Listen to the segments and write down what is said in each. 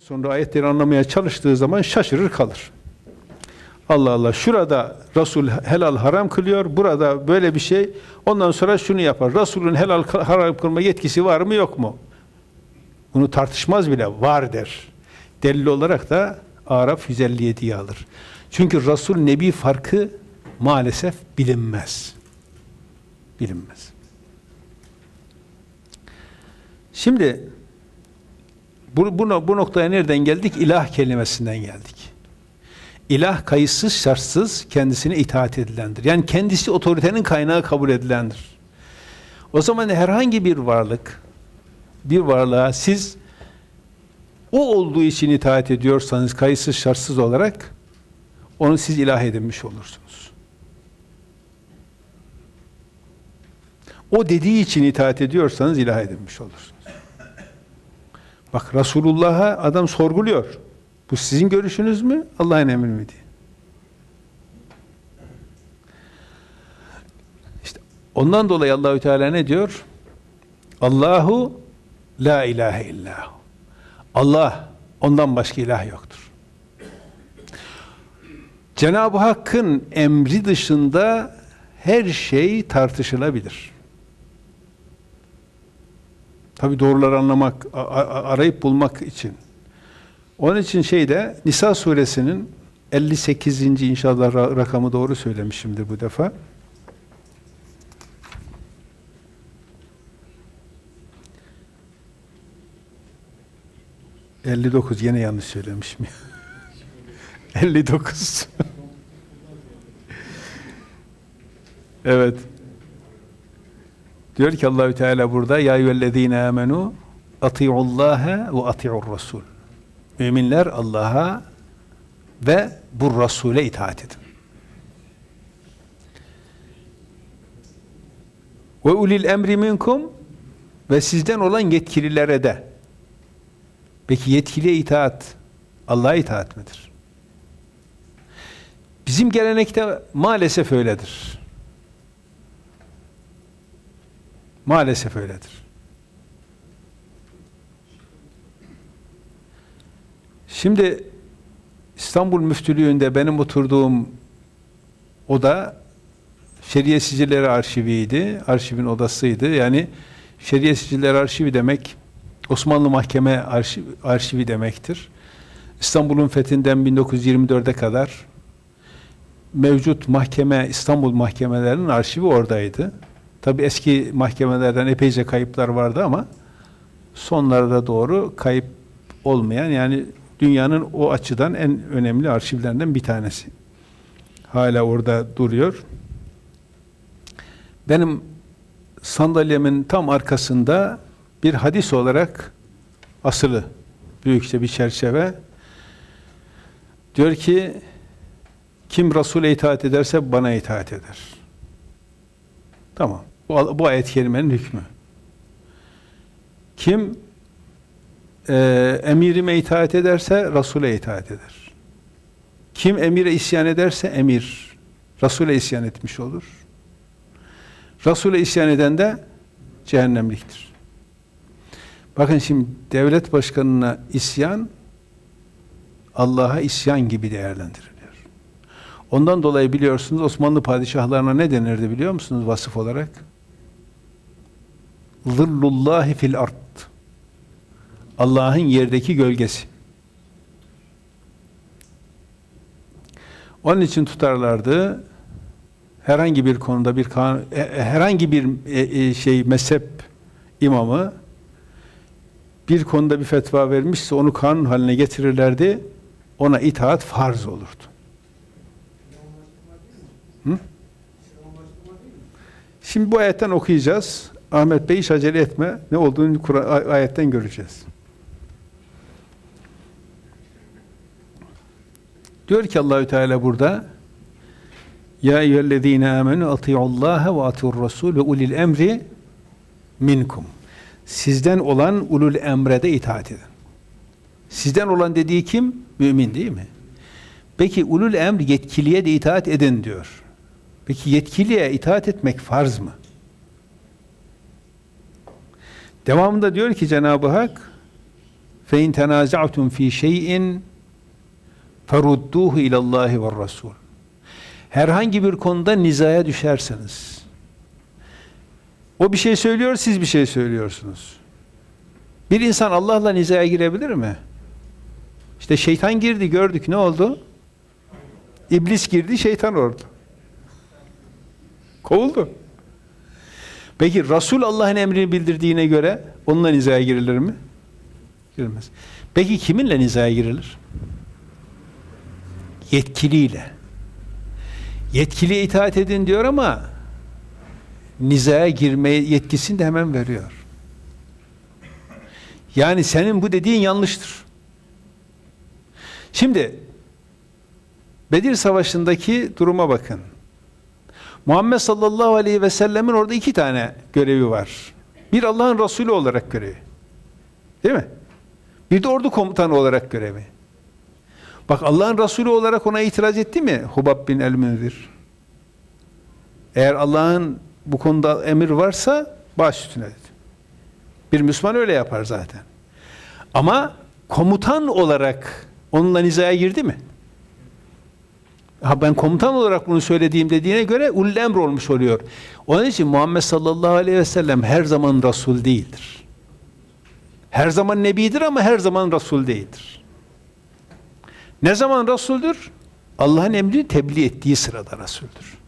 Sonra ayetleri anlamaya çalıştığı zaman şaşırır kalır. Allah Allah şurada Resul helal haram kılıyor. Burada böyle bir şey. Ondan sonra şunu yapar. Resulün helal haram kılma yetkisi var mı yok mu? Bunu tartışmaz bile. Var der. Delil olarak da Araf 157'yi alır. Çünkü Resul Nebi farkı maalesef bilinmez. Bilinmez. Şimdi bu, bu, bu noktaya nereden geldik? İlah kelimesinden geldik. İlah kayıtsız şartsız kendisine itaat edilendir. Yani kendisi otoritenin kaynağı kabul edilendir. O zaman herhangi bir varlık, bir varlığa siz o olduğu için itaat ediyorsanız kayıtsız şartsız olarak onu siz ilah edinmiş olursunuz. O dediği için itaat ediyorsanız ilah edinmiş olursunuz. Bak Resulullah'a adam sorguluyor. Bu sizin görüşünüz mü? Allah'ın emri mi diye. İşte ondan dolayı Allahü Teala ne diyor? Allahu la ilahe illahu. Allah ondan başka ilah yoktur. Cenab-ı Hakk'ın emri dışında her şey tartışılabilir. Tabi doğruları anlamak, arayıp bulmak için. Onun için şeyde Nisa suresinin 58. inşallah ra- rakamı doğru söylemişimdir bu defa. ...59 yine yanlış söylemişim. 59. evet. Diyor ki Allahü Teala burada ya eyyühellezine amenu atiullaha ve atiur rasul. Müminler Allah'a ve bu Rasule itaat edin. Ve ulil emri minkum ve sizden olan yetkililere de. Peki yetkiliye itaat Allah'a itaat midir? Bizim gelenekte maalesef öyledir. Maalesef öyledir. Şimdi İstanbul Müftülüğü'nde benim oturduğum oda Şeriye Sicilleri Arşiviydi. Arşivin odasıydı. Yani Şeriye Sicilleri Arşivi demek Osmanlı Mahkeme Arşiv, Arşivi demektir. İstanbul'un fethinden 1924'e kadar mevcut mahkeme, İstanbul mahkemelerinin arşivi oradaydı. Tabi eski mahkemelerden epeyce kayıplar vardı ama sonlarda doğru kayıp olmayan yani dünyanın o açıdan en önemli arşivlerinden bir tanesi. Hala orada duruyor. Benim sandalyemin tam arkasında bir hadis olarak asılı büyükçe bir çerçeve diyor ki kim Resul'e itaat ederse bana itaat eder. Tamam. Bu, bu ayet-i kerimenin hükmü. Kim e, emirime itaat ederse Resul'e itaat eder. Kim emire isyan ederse emir Resul'e isyan etmiş olur. Resul'e isyan eden de cehennemliktir. Bakın şimdi devlet başkanına isyan Allah'a isyan gibi değerlendiriliyor. Ondan dolayı biliyorsunuz Osmanlı padişahlarına ne denirdi biliyor musunuz vasıf olarak? Zillullahi fil ard. Allah'ın yerdeki gölgesi. Onun için tutarlardı. Herhangi bir konuda bir e, e, herhangi bir e, şey mezhep imamı bir konuda bir fetva vermişse onu kanun haline getirirlerdi. Ona itaat farz olurdu. Hı? Şimdi bu ayetten okuyacağız. Ahmet Bey hiç acele etme. Ne olduğunu Kur'an ayetten göreceğiz. Diyor ki Allahü Teala burada Ya eyyühellezine amenu atiullaha ve atiur rasul ve ulil emri minkum. Sizden olan ulul emre de itaat edin. Sizden olan dediği kim? Mümin değil mi? Peki ulul emr yetkiliye de itaat edin diyor. Peki yetkiliye itaat etmek farz mı? Devamında diyor ki Cenab-ı Hak tenaza'tum fi şey'in ferudduhu ila Allah ve Rasul. Herhangi bir konuda nizaya düşerseniz o bir şey söylüyor, siz bir şey söylüyorsunuz. Bir insan Allah'la nizaya girebilir mi? İşte şeytan girdi, gördük. Ne oldu? İblis girdi, şeytan oldu. Kovuldu. Peki Resul Allah'ın emrini bildirdiğine göre onunla nizaya girilir mi? Girilmez. Peki kiminle nizaya girilir? Yetkiliyle. Yetkiliye itaat edin diyor ama nizaya girmeye yetkisini de hemen veriyor. Yani senin bu dediğin yanlıştır. Şimdi Bedir Savaşı'ndaki duruma bakın. Muhammed sallallahu aleyhi ve sellemin orada iki tane görevi var. Bir Allah'ın Resulü olarak görevi. Değil mi? Bir de ordu komutanı olarak görevi. Bak Allah'ın Resulü olarak ona itiraz etti mi Hubab bin el-Münzir? Eğer Allah'ın bu konuda emir varsa baş üstüne dedi. Bir Müslüman öyle yapar zaten. Ama komutan olarak onunla nizaya girdi mi? Ha ben komutan olarak bunu söylediğim dediğine göre ulul olmuş oluyor. Onun için Muhammed sallallahu aleyhi ve sellem her zaman Resul değildir. Her zaman Nebidir ama her zaman Resul değildir. Ne zaman Resul'dür? Allah'ın emrini tebliğ ettiği sırada Resul'dür.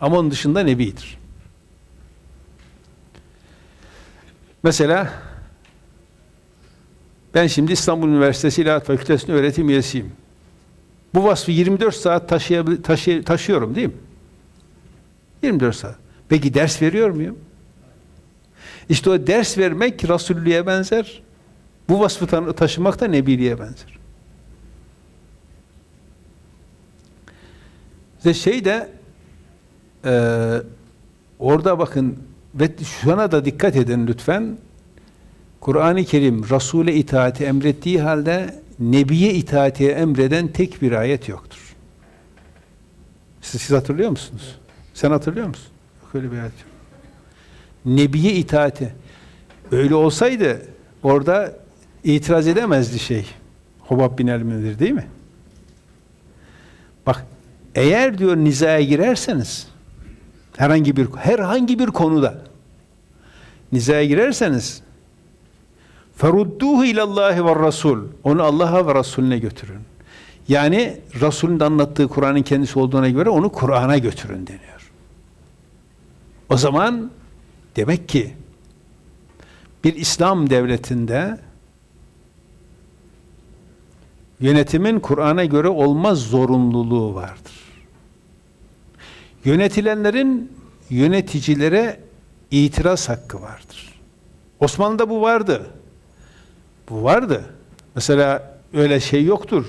Ama onun dışında Nebidir. Mesela ben şimdi İstanbul Üniversitesi İlahiyat Fakültesi'nin öğretim üyesiyim. Bu vasfı 24 saat taşı- taşıyorum değil mi? 24 saat. Peki ders veriyor muyum? İşte o ders vermek Resullüğe benzer. Bu vasfı ta- taşımak da Nebiliğe benzer. İşte şey de eee, orada bakın ve şuna da dikkat edin lütfen. Kur'an-ı Kerim Resul'e itaati emrettiği halde Nebiye itaati emreden tek bir ayet yoktur. Siz, siz hatırlıyor musunuz? Sen hatırlıyor musun? Yok öyle bir ayet yok. Nebiye itaati. Öyle olsaydı orada itiraz edemezdi şey. Hubab bin el-Münzir değil mi? Bak eğer diyor nizaya girerseniz herhangi bir herhangi bir konuda nizaya girerseniz ferudduhu ilallahi ve rasul onu Allah'a ve Resulüne götürün. Yani Resulün de anlattığı Kur'an'ın kendisi olduğuna göre onu Kur'an'a götürün deniyor. O zaman demek ki bir İslam devletinde yönetimin Kur'an'a göre olmaz zorunluluğu vardır. Yönetilenlerin yöneticilere itiraz hakkı vardır. Osmanlı'da bu vardı. Bu vardı. Mesela öyle şey yoktur.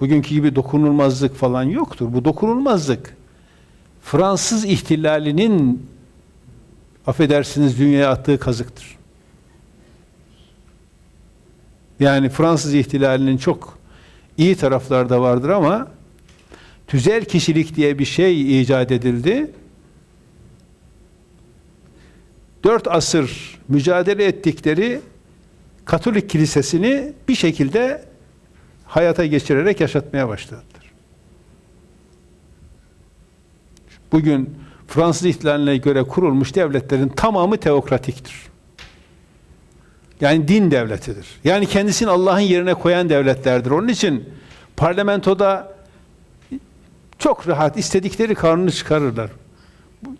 Bugünkü gibi dokunulmazlık falan yoktur. Bu dokunulmazlık Fransız ihtilalinin affedersiniz dünyaya attığı kazıktır. Yani Fransız ihtilalinin çok iyi tarafları da vardır ama tüzel kişilik diye bir şey icat edildi. Dört asır mücadele ettikleri Katolik kilisesini bir şekilde hayata geçirerek yaşatmaya başladılar. Bugün Fransız ihtilaline göre kurulmuş devletlerin tamamı teokratiktir. Yani din devletidir. Yani kendisini Allah'ın yerine koyan devletlerdir. Onun için parlamentoda çok rahat istedikleri kanunu çıkarırlar.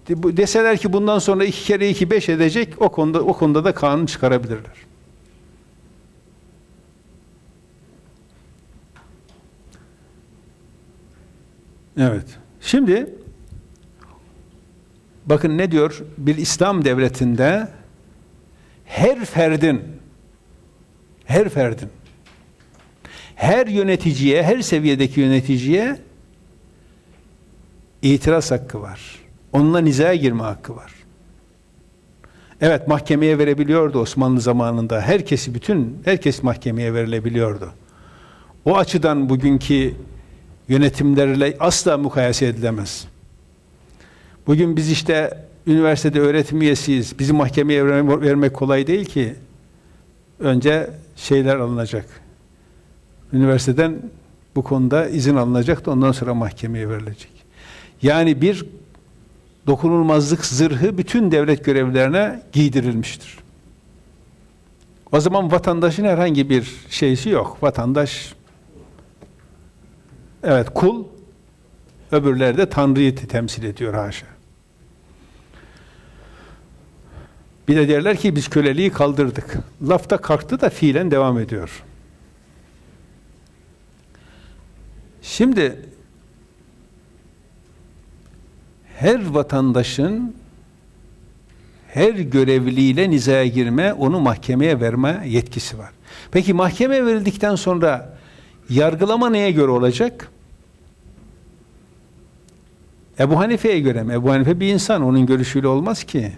Deseler ki bundan sonra iki kere iki beş edecek o konuda o konuda da kanun çıkarabilirler. Evet. Şimdi bakın ne diyor? Bir İslam devletinde her ferdin her ferdin her yöneticiye, her seviyedeki yöneticiye itiraz hakkı var. Onunla nizaya girme hakkı var. Evet mahkemeye verebiliyordu Osmanlı zamanında. Herkesi bütün herkes mahkemeye verilebiliyordu. O açıdan bugünkü yönetimlerle asla mukayese edilemez. Bugün biz işte üniversitede öğretim üyesiyiz. Bizi mahkemeye vermek kolay değil ki. önce şeyler alınacak. Üniversiteden bu konuda izin alınacak da ondan sonra mahkemeye verilecek. Yani bir dokunulmazlık zırhı bütün devlet görevlilerine giydirilmiştir. O zaman vatandaşın herhangi bir şeysi yok. Vatandaş evet kul öbürleri de Tanrı'yı temsil ediyor haşa. Bir de derler ki biz köleliği kaldırdık. Lafta kalktı da fiilen devam ediyor. Şimdi her vatandaşın her görevliyle nizaya girme, onu mahkemeye verme yetkisi var. Peki mahkemeye verildikten sonra yargılama neye göre olacak? Ebu Hanife'ye göre mi? Ebu Hanife bir insan, onun görüşüyle olmaz ki.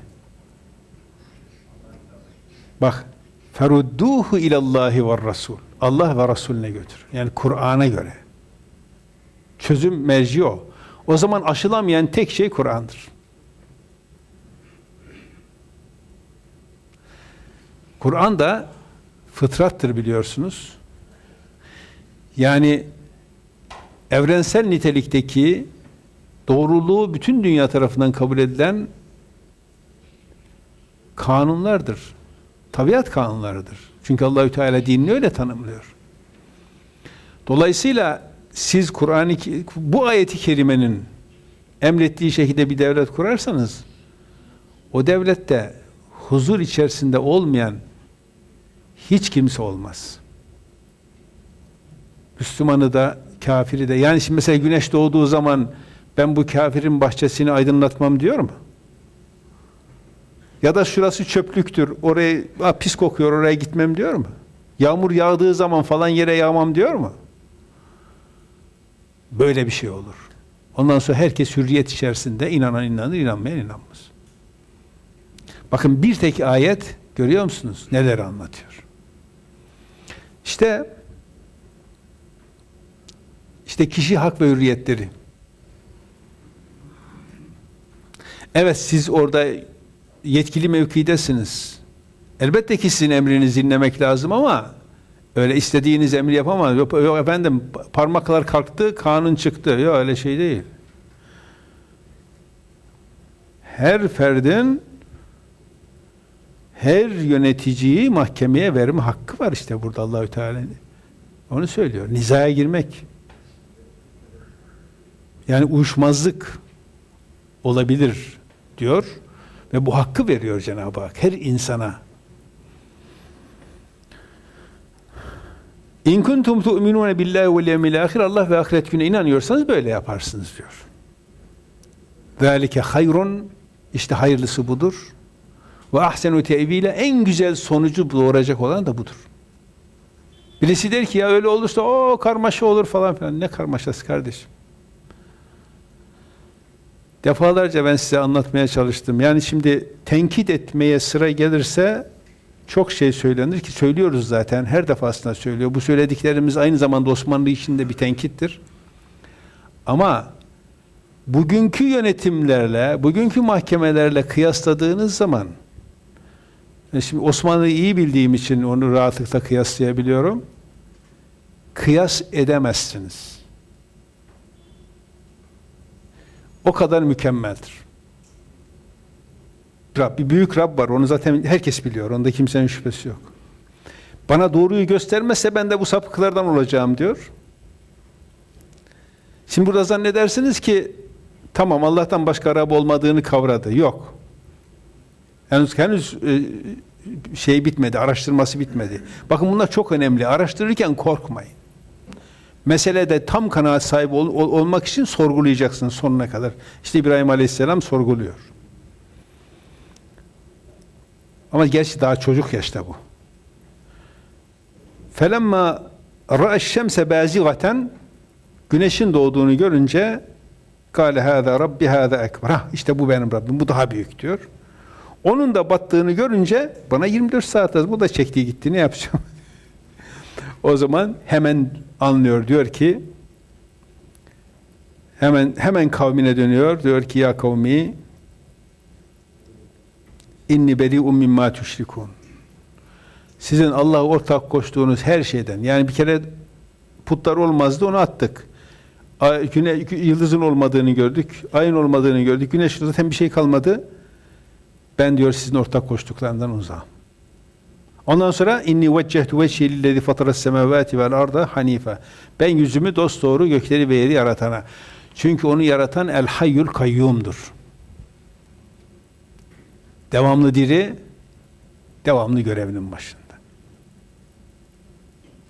Bak, ferudduhu ilallahi ve rasul. Allah ve Resulüne götür. Yani Kur'an'a göre. Çözüm merci o. O zaman aşılamayan tek şey Kur'an'dır. Kur'an da fıtrattır biliyorsunuz. Yani evrensel nitelikteki doğruluğu bütün dünya tarafından kabul edilen kanunlardır. Tabiat kanunlarıdır. Çünkü Allahü Teala dinini öyle tanımlıyor. Dolayısıyla siz Kur'an-ı bu ayeti kerimenin emrettiği şekilde bir devlet kurarsanız o devlette huzur içerisinde olmayan hiç kimse olmaz. Müslümanı da kafiri de yani şimdi mesela güneş doğduğu zaman ben bu kafirin bahçesini aydınlatmam diyor mu? Ya da şurası çöplüktür, oraya ah, pis kokuyor, oraya gitmem diyor mu? Yağmur yağdığı zaman falan yere yağmam diyor mu? Böyle bir şey olur. Ondan sonra herkes hürriyet içerisinde inanan inanır, inanmayan inanmaz. Bakın bir tek ayet görüyor musunuz? Neler anlatıyor? İşte işte kişi hak ve hürriyetleri. Evet siz orada yetkili mevkidesiniz. Elbette ki sizin emrinizi dinlemek lazım ama öyle istediğiniz emri yapamaz. Yok, yok efendim parmaklar kalktı, kanun çıktı. Yok öyle şey değil. Her ferdin her yöneticiyi mahkemeye verme hakkı var işte burada Allahü Teala. Onu söylüyor. Nizaya girmek. Yani uyuşmazlık olabilir diyor ve bu hakkı veriyor Cenab-ı Hak her insana. İn kuntum tu'minun billahi vel yevmil ahir Allah ve ahiret gününe inanıyorsanız böyle yaparsınız diyor. Zalike hayrun işte hayırlısı budur. Ve ahsenu tevile en güzel sonucu doğuracak olan da budur. Birisi der ki ya öyle olursa o karmaşa olur falan filan. Ne karmaşası kardeşim? Defalarca ben size anlatmaya çalıştım. Yani şimdi tenkit etmeye sıra gelirse çok şey söylenir ki söylüyoruz zaten. Her defasında söylüyor. Bu söylediklerimiz aynı zamanda Osmanlı için de bir tenkittir. Ama bugünkü yönetimlerle, bugünkü mahkemelerle kıyasladığınız zaman Şimdi Osmanlı'yı iyi bildiğim için onu rahatlıkla kıyaslayabiliyorum. Kıyas edemezsiniz. O kadar mükemmeldir. Rab, bir büyük Rab var. Onu zaten herkes biliyor. Onda kimsenin şüphesi yok. Bana doğruyu göstermezse ben de bu sapıklardan olacağım diyor. Şimdi burada zannedersiniz ki tamam Allah'tan başka Rab olmadığını kavradı. Yok. Henüz henüz e, şey bitmedi, araştırması bitmedi. Bakın bunlar çok önemli. Araştırırken korkmayın. Meselede tam kanaat sahibi ol, ol, olmak için sorgulayacaksınız sonuna kadar. İşte İbrahim Aleyhisselam sorguluyor. Ama gerçi daha çocuk yaşta bu. Felemma ra'eş-şemse bazigaten güneşin doğduğunu görünce kâle hâzâ rabbi hâzâ ekber. işte bu benim Rabbim. Bu daha büyük diyor. Onun da battığını görünce bana 24 saat az bu da çektiği gitti ne yapacağım? o zaman hemen anlıyor diyor ki hemen hemen kavmine dönüyor diyor ki ya kavmi inni beri'un mimma tüşrikun Sizin Allah'a ortak koştuğunuz her şeyden. Yani bir kere putlar olmazdı onu attık. Güne, yıldızın olmadığını gördük. Ayın olmadığını gördük. Güneş zaten bir şey kalmadı. Ben diyor sizin ortak koştuklarından uzağım. Ondan sonra inni veccehtu vechi lillezî fataras semâvâti vel arda hanife. Ben yüzümü dost doğru gökleri ve yeri yaratana. Çünkü onu yaratan el hayyul kayyumdur. Devamlı diri, devamlı görevinin başında.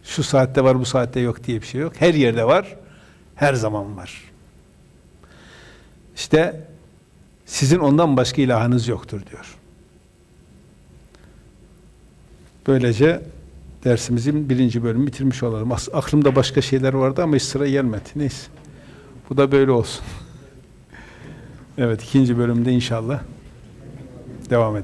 Şu saatte var, bu saatte yok diye bir şey yok. Her yerde var, her zaman var. İşte sizin ondan başka ilahınız yoktur diyor. Böylece dersimizin birinci bölümü bitirmiş olalım. As- Aklımda başka şeyler vardı ama hiç sıra gelmedi. Neyse. Bu da böyle olsun. Evet, ikinci bölümde inşallah devam edelim.